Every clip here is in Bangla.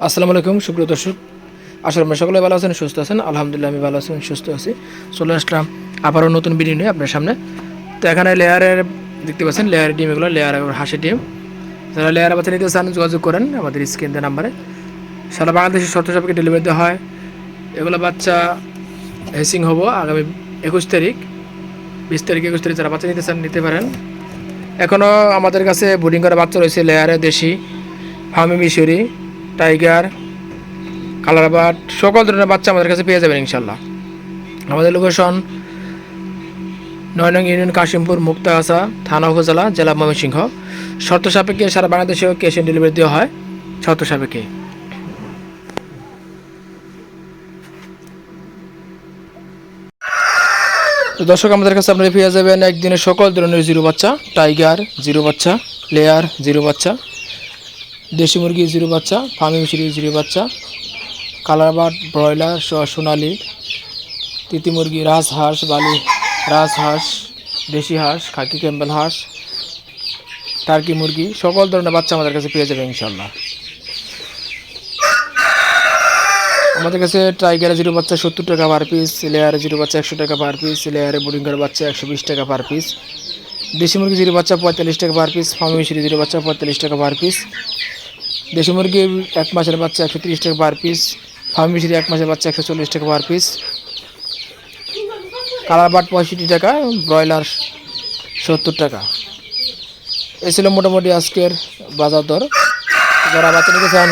আসসালামু আলাইকুম, সুপ্রিয় দর্শক। আসলে আমরা সকলে ভালো আছেন, সুস্থ আছেন। আলহামদুলিল্লাহ, আমি ভালো আছেন সুস্থ আছি। চলে আসলাম আবারও নতুন ভিডিও নিয়ে আপনার সামনে। তো এখানে লেয়ারের দেখতে পাচ্ছেন লেয়ারের ডিম এগুলো লেয়ার হাঁসের ডিম। যারা লেয়ার বাচ্চা নিতে চান যোগাযোগ করেন, আমাদের স্ক্রিন নাম্বারে। সারা বাংলাদেশের শর্ত সাপেক্ষে ডেলিভারি দেওয়া হয়। এগুলো বাচ্চা হেসিং হব আগামী একুশ তারিখ। বিশ তারিখ, একুশ তারিখ যারা বাচ্চা নিতে চান, নিতে পারেন। এখনও আমাদের কাছে বোর্ডিং করা বাচ্চা রয়েছে লেয়ারে দেশি ফার্মি মিশরি। টাইগার কালারবাট সকল ধরনের বাচ্চা আমাদের কাছে পেয়ে যাবেন ইনশাল্লাহ। আমাদের লোকেশন নয়নং ইউনিয়ন কাশিমপুর, মুক্তাগাছা থানা উপজেলা, জেলা ময়মনসিংহ। শর্ত সাপেক্ষে সারা বাংলাদেশেও ক্যাশ অন ডেলিভারি দেওয়া হয়, শর্ত সাপেক্ষে। তো দর্শক, আমাদের কাছে আপনারা পেয়ে যাবেন একদিনে সকল ধরনের জিরো বাচ্চা, টাইগার জিরো বাচ্চা, লেয়ার জিরো বাচ্চা। দেশি মুরগি, জিরো বাচ্চা, ফার্মি মিশরি জিরো বাচ্চা কালারবাট ব্রয়লার সোনালি, তিতি মুরগি রাজহাঁস বালি রাজহাঁস দেশি হাঁস, খাকি ক্যাম্বেল হাঁস, টার্কি মুরগি, সকল ধরনের বাচ্চা আমাদের কাছে পেয়ে যাবে ইনশাল্লাহ আমাদের কাছে টাইগারের জিরো বাচ্চা সত্তর টাকা পার পিস, লেয়ারে জিরো বাচ্চা একশো টাকা পার পিস, লেয়ারে বোর্ডিংয়ের বাচ্চা একশো বিশ টাকা পার পিস, দেশি মুরগি জিরো বাচ্চা পঁয়তাল্লিশ টাকা পার পিস, ফার্মি জিরো বাচ্চা পঁয়তাল্লিশ টাকা পার পিস দেশি মুরগি এক মাসের বাচ্চা একশো তিরিশ টাকা পার পিস ফার্মি এক মাসের বাচ্চা একশো চল্লিশ টাকা পার পিস কালার বাট পঁয়ষট্টি টাকা, ব্রয়লার সত্তর টাকা। এই ছিল মোটামুটি আজকের বাজার দর। যারা বাচ্চা নিতে চান,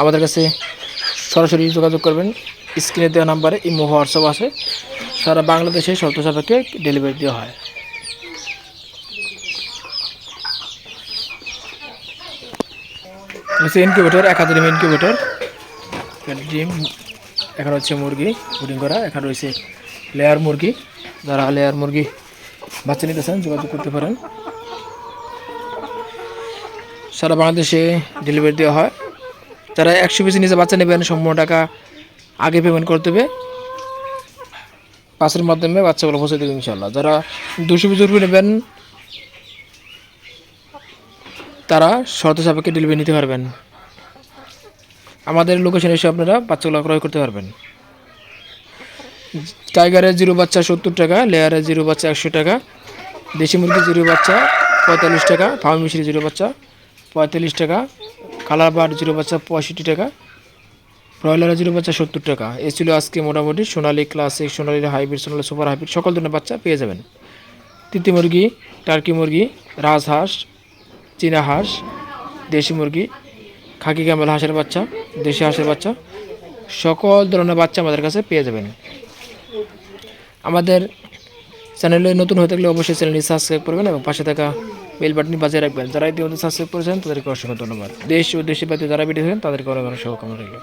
আমাদের কাছে সরাসরি যোগাযোগ করবেন। স্ক্রিনে দেওয়া নাম্বারে ইমো, হোয়াটসঅ্যাপ আছে। সারা বাংলাদেশে শর্ত সাপেক্ষে ডেলিভারি দেওয়া হয়। হচ্ছে ইনকিউবেটর একাডেমি ইনকিউবেটর ডিম এখানে হচ্ছে মুরগি বুডিং করা, এখানে রয়েছে লেয়ার মুরগি। যারা লেয়ার মুরগি বাচ্চা নিতে চান, যোগাযোগ করতে পারেন। সারা বাংলাদেশে ডেলিভারি দেওয়া হয়। যারা একশো পিসের নিচে বাচ্চা নেবেন, সম্পূর্ণ টাকা আগে পেমেন্ট করতে হবে। পাসের মাধ্যমে বাচ্চাগুলো পৌঁছে দেবে ইনশাল্লাহ যারা দুশো উপরে নেবেন তারা শর্ত সাপেক্ষে ডেলিভারি নিতে পারবেন। আমাদের লোকেশনে এসে আপনারা বাচ্চাগুলো ক্রয় করতে পারবেন। টাইগারের জিরো বাচ্চা সত্তর টাকা লেয়ারের জিরো বাচ্চা একশো টাকা, দেশি মুরগির জিরো বাচ্চা পঁয়তাল্লিশ টাকা, ফার্ম মিশরি জিরো বাচ্চা পঁয়তাল্লিশ টাকা কালার বার জিরো বাচ্চা পঁয়ষট্টি টাকা ব্রয়লারের জিরো বাচ্চা সত্তর টাকা। এ ছিল আজকে মোটামুটি Sonali classic Sonali hybrid Sonali super hybrid সকল ধরনের বাচ্চা পেয়ে যাবেন। তিতি মুরগি টার্কি মুরগি, রাজহাঁস চীনা হাঁস, দেশি মুরগি, খাকি ক্যামেল হাঁসের বাচ্চা, দেশি হাঁসের বাচ্চা, সকল ধরনের বাচ্চা আমাদের কাছে পেয়ে যাবেন। আমাদের চ্যানেলে নতুন হয়ে থাকলে অবশ্যই চ্যানেলটি সাবস্ক্রাইব করবেন এবং পাশে থাকা বেল বাটনি বাজিয়ে রাখবেন। যারা ইতিমধ্যে সাবস্ক্রাইব করেছেন, তাদেরকে অসংখ্য ধন্যবাদ। দেশ ও দেশের বাড়িতে যারা ভিডিও থাকেন তাদেরকে অনেক অনেক শুভকামনা রইল।